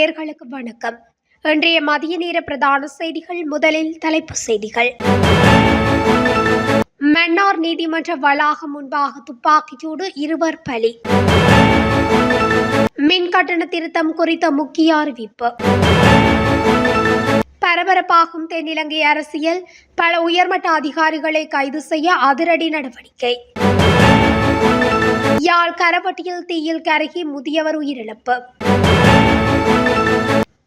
நேயர்களுக்கு வணக்கம். இன்றைய மதிய நேர பிரதான செய்திகள் முதலில் தலைப்பு செய்திகள். மன்னார் நீதிமன்ற வளாகம் முன்பாக துப்பாக்கிச்சூடு இருவர் பலி. மின் கட்டண திருத்தம் குறித்த முக்கிய அறிவிப்பு. பரபரப்பாகும் தென்னிலங்கை அரசியல் பல உயர்மட்ட அதிகாரிகளை கைது செய்ய அதிரடி நடவடிக்கை. யாழ் கரவட்டியில் தீயில் கருகி முதியவர் உயிரிழப்பு.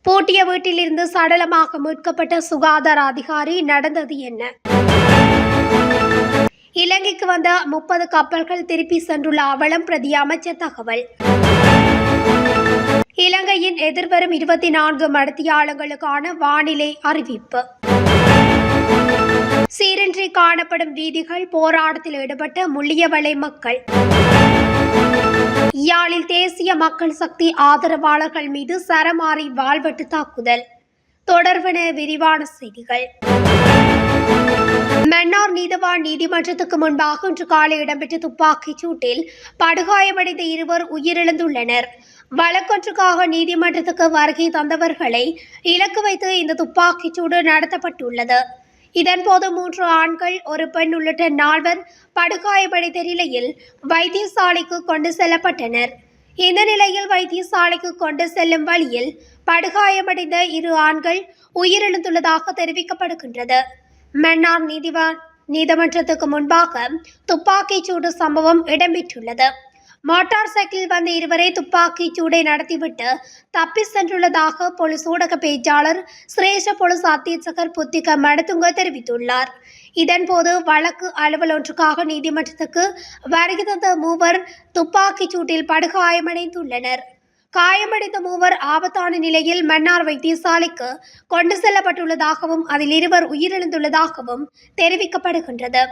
பூட்டிய வீட்டிலிருந்து சடலமாக மீட்கப்பட்ட சுகாதார அதிகாரி நடந்தது என்ன? இலங்கைக்கு வந்த முப்பது கப்பல்கள் திருப்பி சென்றுள்ள அவலம் பிரதி அமைச்சர் தகவல். இலங்கையின் எதிர்வரும் இருபத்தி நான்கு மடத்தியாளங்களுக்கான வானிலை அறிவிப்பு. சீரின்றி காணப்படும் வீதிகள் போராட்டத்தில் ஈடுபட்ட முள்ளியவளை மக்கள். யாழில் தேசிய மக்கள் சக்தி ஆதரவாளர்கள் மீது சரமாரி வாள்வெட்டு தாக்குதல். தொடர்பென விரிவான செய்திகள். மன்னார் நீதவான் நீதிமன்றத்துக்கு முன்பாக இன்று காலை இடம்பெற்ற துப்பாக்கிச் சூட்டில் படுகாயமடைந்த இருவர் உயிரிழந்துள்ளனர். வழக்கொன்றுக்காக நீதிமன்றத்துக்கு வருகை தந்தவர்களை இலக்கு வைத்து இந்த துப்பாக்கிச் சூடு நடத்தப்பட்டுள்ளது. இதன்போது மூன்று ஆண்கள் ஒரு பெண் உள்ளிட்ட நால்வர் படுகாயமடைந்த நிலையில் வைத்தியசாலைக்கு கொண்டு செல்லப்பட்டனர். இந்த நிலையில் வைத்தியசாலைக்கு கொண்டு செல்லும் வழியில் படுகாயமடைந்த இரு ஆண்கள் உயிரிழந்துள்ளதாக தெரிவிக்கப்படுகின்றது. மன்னார் நீதிவான் நீதிமன்றத்துக்கு முன்பாக துப்பாக்கிச் சூடு சம்பவம் இடம்பெற்றுள்ளது. மோட்டார் சைக்கிள் வந்த இருவரை துப்பாக்கிச் சூடை நடத்திவிட்டு தப்பி சென்றுள்ளதாக போலீஸ் ஊடக பேச்சாளர் சிரேஷ போலீஸ் அத்தீட்சகர் புத்திக மடத்துங்க தெரிவித்துள்ளார். இதன்போது வழக்கு அலுவல் ஒன்றுக்காக நீதிமன்றத்துக்கு வருகை தந்த மூவர் துப்பாக்கிச் சூட்டில் படுகாயமடைந்துள்ளனர். காயமடைந்த மூவர் ஆபத்தான நிலையில் மன்னார் வைத்தியசாலைக்கு கொண்டு செல்லப்பட்டுள்ளதாகவும் அதில் இருவர் உயிரிழந்துள்ளதாகவும் தெரிவிக்கப்படுகின்றது.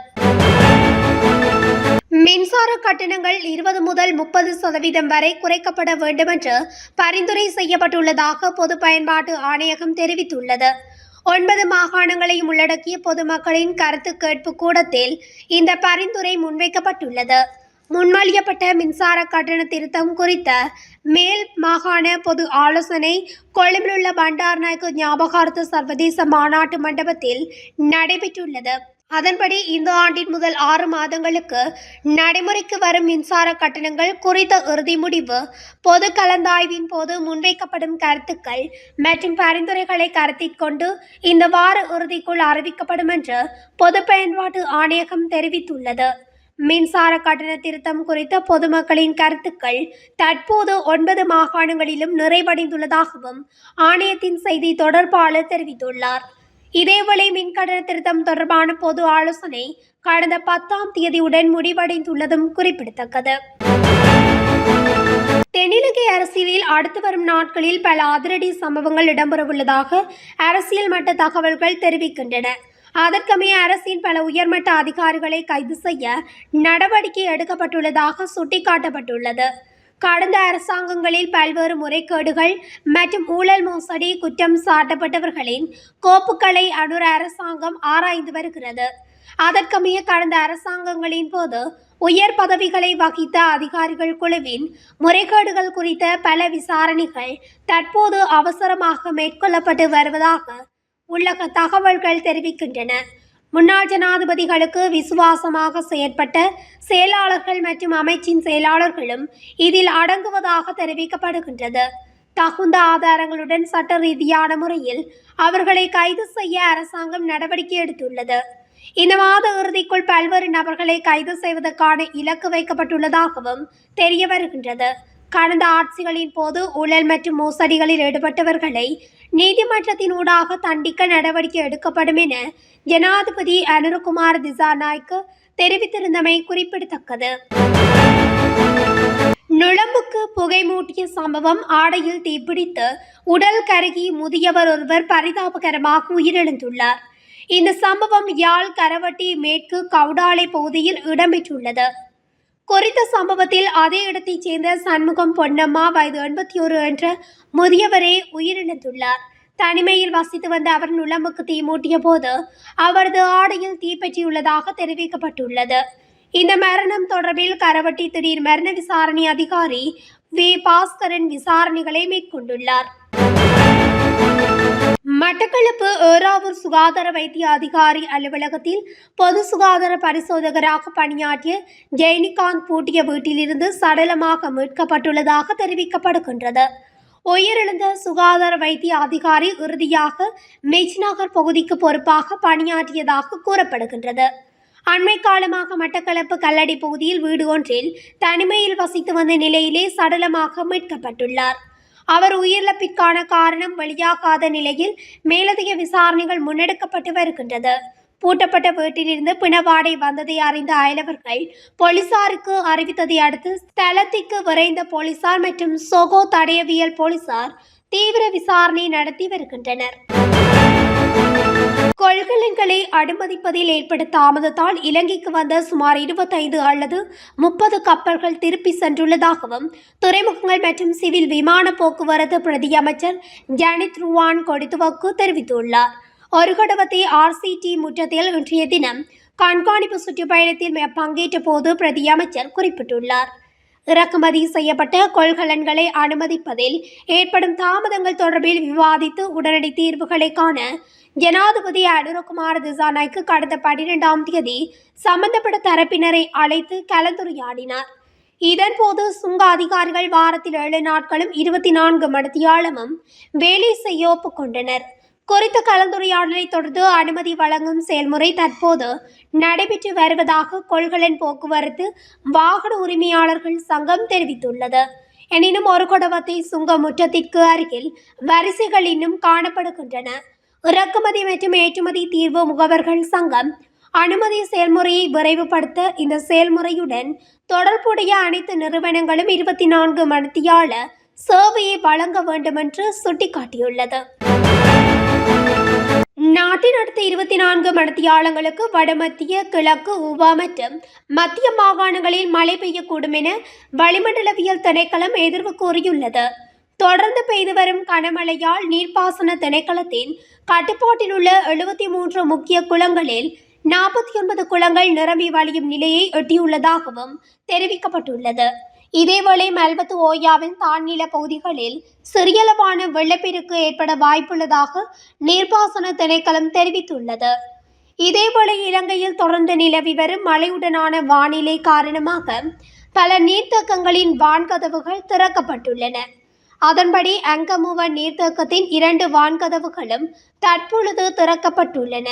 மின்சார கட்டணங்கள் இருபது முதல் முப்பது சதவீதம் வரை குறைக்கப்பட வேண்டும் என்று பரிந்துரை செய்யப்பட்டுள்ளதாக பொது பயன்பாட்டு ஆணையகம் தெரிவித்துள்ளது. ஒன்பது மாகாணங்களையும் உள்ளடக்கிய பொதுமக்களின் கருத்து கேட்பு கூடத்தில் இந்த பரிந்துரை முன்வைக்கப்பட்டுள்ளது. முன்மொழியப்பட்ட மின்சார கட்டண திருத்தம் குறித்த மேல் மாகாண பொது ஆலோசனை கொழும்பிலுள்ள பண்டார்நாயக்கு ஞாபகார்த்த சர்வதேச மாநாட்டு மண்டபத்தில் நடைபெற்றுள்ளது. அதன்படி இந்த ஆண்டின் முதல் ஆறு மாதங்களுக்கு நடைமுறைக்கு வரும் மின்சார கட்டணங்கள் குறித்த இறுதி முடிவு பொது கலந்தாய்வின் போது முன்வைக்கப்படும் கருத்துக்கள் மற்றும் பரிந்துரைகளை கருத்தில் கொண்டு இந்த வார இறுதிக்குள் அறிவிக்கப்படும் என்று பொது பயன்பாட்டு ஆணையகம் தெரிவித்துள்ளது. மின்சார கட்டண திருத்தம் குறித்த பொதுமக்களின் கருத்துக்கள் தற்போது ஒன்பது மாகாணங்களிலும் நிறைவடைந்துள்ளதாகவும் ஆணையத்தின் செய்தி தொடர்பாளர் தெரிவித்துள்ளார். இதேவேளை மின்கட்டண திருத்தம் தொடர்பான பொது ஆலோசனை கடந்த பத்தாம் தேதியுடன் முடிவடைந்துள்ளதும் குறிப்பிடத்தக்கது. தென்னிலங்கை அரசியலில் அடுத்து வரும் நாட்களில் பல அதிரடி சம்பவங்கள் இடம்பெறவுள்ளதாக அரசியல் மட்ட தகவல்கள் தெரிவிக்கின்றன. அதற்கமைய அரசின் பல உயர்மட்ட அதிகாரிகளை கைது செய்ய நடவடிக்கை எடுக்கப்பட்டுள்ளதாக சுட்டிக்காட்டப்பட்டுள்ளது. கடந்த அரசாங்கங்களில் பல்வேறு முறைகேடுகள் மற்றும் ஊழல் மோசடி குற்றம் சாட்டப்பட்டவர்களின் கோப்புகளை அனுர அரசாங்கம் ஆராய்ந்து வருகிறது. அதற்கமைய கடந்த அரசாங்கங்களின் போது உயர் பதவிகளை வகித்த அதிகாரிகள் குழுவின் முறைகேடுகள் குறித்த பல விசாரணைகள் தற்போது அவசரமாக மேற்கொள்ளப்பட்டு வருவதாக உள்ளக தகவல்கள் தெரிவிக்கின்றன. முன்னாள் ஜனாதிபதிகளுக்கு விசுவாசமாக செயற்பட்ட செயலாளர்கள் மற்றும் அமைச்சின் செயலாளர்களும் இதில் அடங்குவதாக தெரிவிக்கப்படுகின்றது. தகுந்த ஆதாரங்களுடன் சட்ட ரீதியான முறையில் அவர்களை கைது செய்ய அரசாங்கம் நடவடிக்கை எடுத்துள்ளது. இந்த மாத இறுதிக்குள் பல்வேறு நபர்களை கைது செய்வதற்கான இலக்கு வைக்கப்பட்டுள்ளதாகவும் தெரிய வருகின்றது. கடந்த ஆட்சிகளின் போது ஊழல் மற்றும் மோசடிகளில் ஈடுபட்டவர்களை நீதிமன்றத்தின் ஊடாக தண்டிக்க நடவடிக்கை எடுக்கப்படும் என ஜனாதிபதி அனுரகுமார் திசாநாய்க்கு தெரிவித்திருந்தமை குறிப்பிடத்தக்கது. நுழம்புக்கு புகை மூட்டிய சம்பவம் ஆடையில் தீப்பிடித்து உடல் கருகி முதியவர் ஒருவர் பரிதாபகரமாக உயிரிழந்துள்ளார். இந்த சம்பவம் யாழ் கரவட்டி மேற்கு கவுடாலை பகுதியில் இடம்பெற்றுள்ளது. குறித்த சம்பவத்தில் அதே இடத்தைச் சேர்ந்த சண்முகம் பொன்னம்மா வயது எண்பத்தி ஒரு என்ற முதியவரே உயிரிழந்துள்ளார். தனிமையில் வசித்து வந்த அவர் நுழம்புக்கு தீ மூட்டிய போது அவரது ஆடையில் தீப்பற்றியுள்ளதாக தெரிவிக்கப்பட்டுள்ளது. இந்த மரணம் தொடர்பில் கரவட்டி திடீர் மரண விசாரணை அதிகாரி வி. பாஸ்கரன் விசாரணைகளை மேற்கொண்டுள்ளார். மட்டக்களப்பு ஏறாவூர் சுகாதார வைத்திய அதிகாரி அலுவலகத்தில் பொது சுகாதார பரிசோதகராக பணியாற்றிய ஜெயனிகாந்த் பூட்டிய வீட்டிலிருந்து சடலமாக மீட்கப்பட்டுள்ளதாக தெரிவிக்கப்படுகின்றது. உயிரிழந்த சுகாதார வைத்திய அதிகாரி இறுதியாக மெஜ்நகர் பகுதிக்கு பொறுப்பாக பணியாற்றியதாக கூறப்படுகின்றது. அண்மை காலமாக மட்டக்களப்பு கல்லடி பகுதியில் வீடு ஒன்றில் தனிமையில் வசித்து வந்த நிலையிலே சடலமாக மீட்கப்பட்டுள்ளார். அவர் உயிரிழப்பிற்கான காரணம் வெளியாகாத நிலையில் மேலதிக விசாரணைகள் முன்னெடுக்கப்பட்டு வருகின்றது. பூட்டப்பட்ட வீட்டிலிருந்து பிணவாடை வந்ததை அறிந்த அயலவர்கள் போலீசாருக்கு அறிவித்ததை அடுத்து ஸ்தலத்திற்கு விரைந்த போலீசார் மற்றும் சொகோ தடயவியல் போலீசார் தீவிர விசாரணை நடத்தி வருகின்றனர். கொள்கலன்களை அனுமதிப்பதில் ஏற்பட்ட தாமதத்தால் இலங்கைக்கு வந்த சுமார் இருபத்தைந்து அல்லது முப்பது கப்பல்கள் திருப்பி சென்றுள்ளதாகவும் துறைமுகங்கள் மற்றும் சிவில் விமான போக்குவரத்து பிரதியமைச்சர் ஜனித் ருவான் கொடித்துவக்கு தெரிவித்துள்ளார். ஒரு கடவத்தை ஆர்சிடி முற்றத்தில் இன்றைய தினம் கண்காணிப்பு சுற்றுப்பயணத்தில் பங்கேற்ற போது பிரதியமைச்சர் குறிப்பிட்டுள்ளார். இறக்குமதி செய்யப்பட்ட கொள்கலன்களை அனுமதிப்பதில் ஏற்படும் தாமதங்கள் தொடர்பில் விவாதித்து உடனடி தீர்வுகளை காண ஜனாதிபதி அனுரகுமார் திசானாய்க்கு கடந்த பனிரெண்டாம் தேதி சம்பந்தப்பட்ட தரப்பினரை அழைத்து கலந்துரையாடினார். இதன்போது சுங்க அதிகாரிகள் வாரத்தில் ஏழு நாட்களும் இருபத்தி நான்கு மணித்தியாலமும் வேலை செய்ய ஒப்புக்கொண்டனர். குறித்த கலந்துரையாடலை தொடர்ந்து அனுமதி வழங்கும் செயல்முறை தற்போது நடைபெற்று வருவதாக கொள்கலன் போக்குவரத்து வாகன உரிமையாளர்கள் சங்கம் தெரிவித்துள்ளது. எனினும் ஒரு குடவத்தை சுங்க முற்றத்திற்கு அருகில் வரிசைகள் இன்னும் காணப்படுகின்றன. இறக்குமதி மற்றும் ஏற்றுமதி தீர்வு முகவர்கள் சங்கம் அனுமதி செயல்முறையை விரைவுபடுத்த இந்த செயல்முறையுடன் தொடர்புடைய அனைத்து நிறுவனங்களும் இருபத்தி நான்கு மணித்தியால சேவையை வழங்க வேண்டும் என்று சுட்டிக்காட்டியுள்ளது. நாட்டின் அடுத்த இருபத்தி நான்கு மணித்தியாலங்களுக்கு வடமத்திய கிழக்கு உவா மற்றும் மத்திய மாகாணங்களில் மழை பெய்யக்கூடும் என வளிமண்டலவியல் திணைக்களம் எதிர்வு கூறியுள்ளது. தொடர்ந்து பெய்து வரும் கனமழையால் நீர்ப்பாசன திணைக்களத்தின் கட்டுப்பாட்டில் உள்ள எழுபத்தி மூன்று முக்கிய குளங்களில் நாற்பத்தி ஒன்பது குளங்கள் நிரம்பி வழியும் நிலையை எட்டியுள்ளதாகவும் தெரிவிக்கப்பட்டுள்ளது. இதேவேளை மெல்பத்து ஓயாவின் தாழ்நில பகுதிகளில் சிறியளவான வெள்ளப்பெருக்கு ஏற்பட வாய்ப்புள்ளதாக நீர்ப்பாசன திணைக்களம் தெரிவித்துள்ளது. இதேவேளை இலங்கையில் தொடர்ந்து நிலவி வரும் மழையுடனான வானிலை காரணமாக பல நீர்த்தக்கங்களின் வான்கதவுகள் திறக்கப்பட்டுள்ளன. அதன்படி அங்கமுவ நீர்த்தேக்கத்தின் இரண்டு வான்கதவுகளும் தற்பொழுது திறக்கப்பட்டுள்ளன.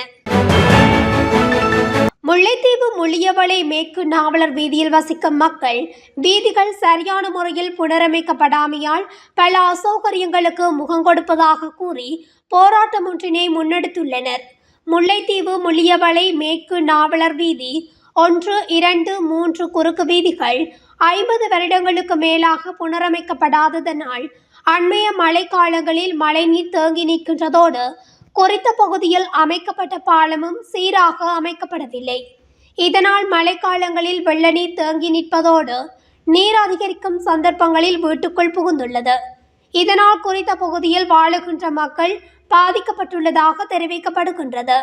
முல்லைத்தீவு முள்ளியவளை மேற்கு நாவலர் வீதியில் வசிக்கும் மக்கள் வீதிகள் சரியான முறையில் புனரமைக்கப்படாமையால் பல அசௌகரியங்களுக்கு முகம் கொடுப்பதாக கூறி போராட்டம் ஒன்றினை முன்னெடுத்துள்ளனர். முல்லைத்தீவு முள்ளியவளை மேற்கு நாவலர் வீதி ஒன்று இரண்டு மூன்று குறுக்கு வீதிகள் ஐம்பது வருடங்களுக்கு மேலாக புனரமைக்கப்படாததனால் அண்மைய மழைக்காலங்களில் மழைநீர் தேங்கி நிற்கின்றதோடு குறித்த பகுதியில் அமைக்கப்பட்ட பாலமும் சீராக அமைக்கப்படவில்லை. இதனால் மழைக்காலங்களில் வெள்ள நீர் தேங்கி நிற்பதோடு நீர் அதிகரிக்கும் சந்தர்ப்பங்களில் வீட்டுக்குள் புகுந்துள்ளது. இதனால் குறித்த பகுதியில் வாழுகின்ற மக்கள் பாதிக்கப்பட்டுள்ளதாக தெரிவிக்கப்படுகின்றது.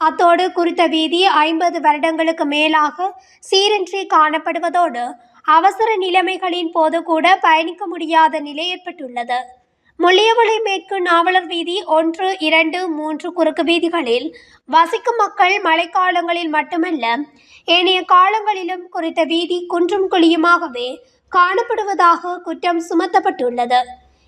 அத்தோடு குறித்த வீதி ஐம்பது வருடங்களுக்கு மேலாக சீரின்றி காணப்படுவதோடு அவசர நிலைமைகளின் போது கூட பயணிக்க முடியாத நிலை ஏற்பட்டுள்ளது. முள்ளியவளை மேற்கு நாவலர் வீதி ஒன்று இரண்டு மூன்று குறுக்கு வீதிகளில் வசிக்கும் மக்கள் மழைக்காலங்களில் மட்டுமல்ல ஏனைய காலங்களிலும் குறித்த வீதி குன்றும் குழியுமாகவே காணப்படுவதாக குற்றம் சுமத்தப்பட்டுள்ளது.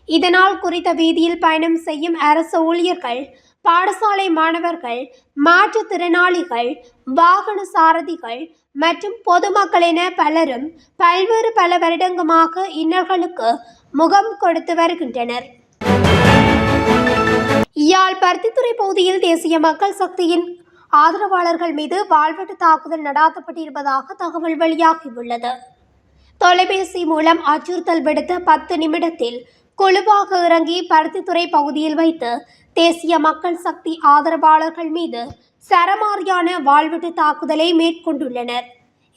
இதனால் குறித்த வீதியில் பயணம் செய்யும் அரசு ஊழியர்கள் பாடசாலை மாணவர்கள் மாற்றுத்திறனாளிகள் வாகன சாரதிகள் மற்றும் பொதுமக்கள் என பலரும் பல்வேறு பல வருடங்கமாக இன்னல்களுக்கு முகம் கொடுத்து வருகின்றனர். யாழ் பருத்தித்துறை பகுதியில் தேசிய மக்கள் சக்தியின் ஆதரவாளர்கள் மீது வாழ்வெட்டு தாக்குதல் நடாத்தப்பட்டிருப்பதாக தகவல் வெளியாகியுள்ளது. தொலைபேசி மூலம் அச்சுறுத்தல் விடுத்த பத்து நிமிடத்தில் குழுவாக இறங்கி பருத்தித்துறை பகுதியில் வைத்து தேசிய மக்கள் சக்தி ஆதரவாளர்கள் மீது சரமாரியான வாழ்வெட்டு தாக்குதலை மேற்கொண்டுள்ளனர்.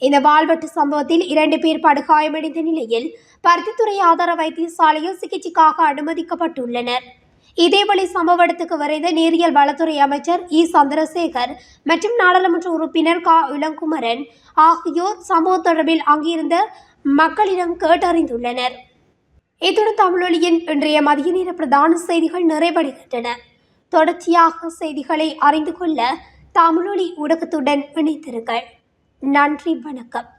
இந்த வாழ்வெட்டு சம்பவத்தில் இரண்டு பேர் படுகாயமடைந்த நிலையில் பருத்தித்துறை ஆதார வைத்தியசாலையில் சிகிச்சைக்காக அனுமதிக்கப்பட்டுள்ளனர். இதேவழி சம்பவ இடத்துக்கு விரைந்த நீரியல் வளத்துறை அமைச்சர் இ. சந்திரசேகர் மற்றும் நாடாளுமன்ற உறுப்பினர் கா. இளங்குமரன் ஆகியோர் சம்பவம் தொடர்பில் அங்கிருந்த மக்களிடம் கேட்டறிந்துள்ளனர். இத்துடன் தமிழொலியின் இன்றைய மதிய நேர பிரதான செய்திகள் நிறைவடைகின்றன. தொடர்ச்சியாக செய்திகளை அறிந்து கொள்ள தமிழொலி ஊடகத்துடன் இணைத்திருங்கள் நன்றி வணக்கம்.